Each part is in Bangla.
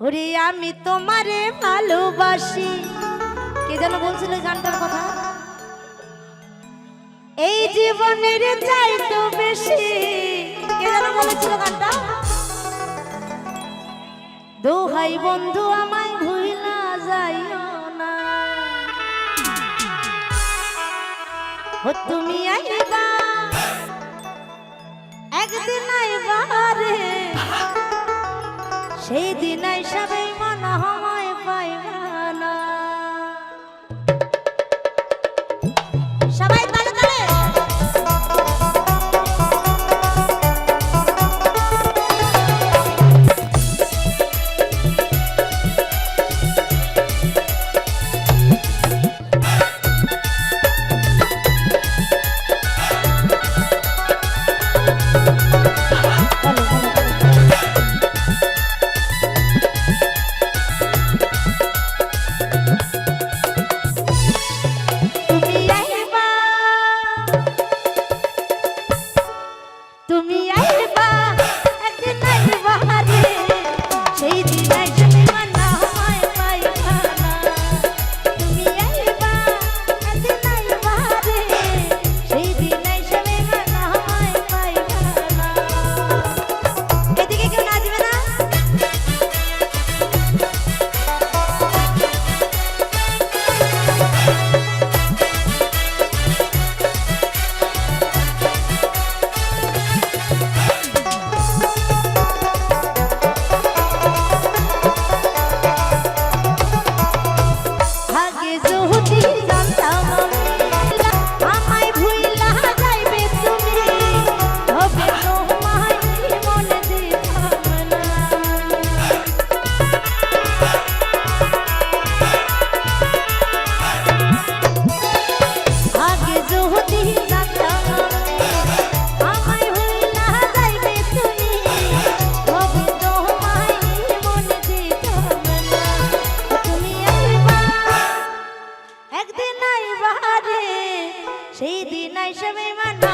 ওরে আমি তোমারে ভালোবাসি। কে যেন বলছিল গানটার কথা? এই জীবনের চাইতো বেশি। কে যেন বলেছিল গানটা? দোহাই বন্ধু, আমায় না। ও তুমি আইবা। একদিন আইবা। সেই দিন সবাই মনে হয় সেই দিন আইসবে মানে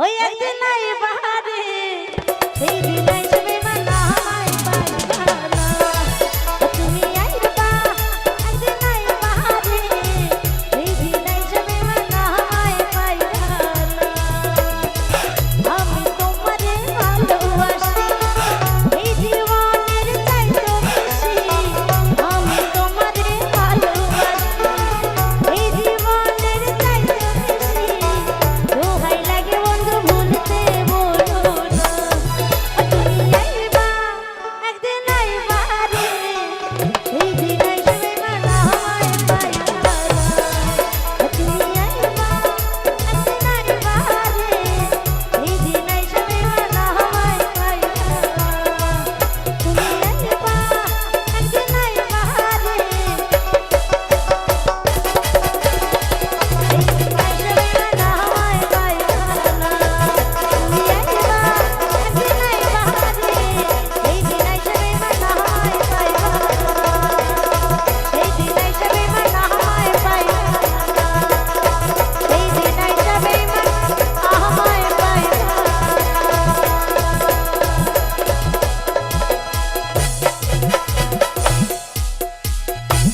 ওই একদিন বাহারে সেই দিন Baby.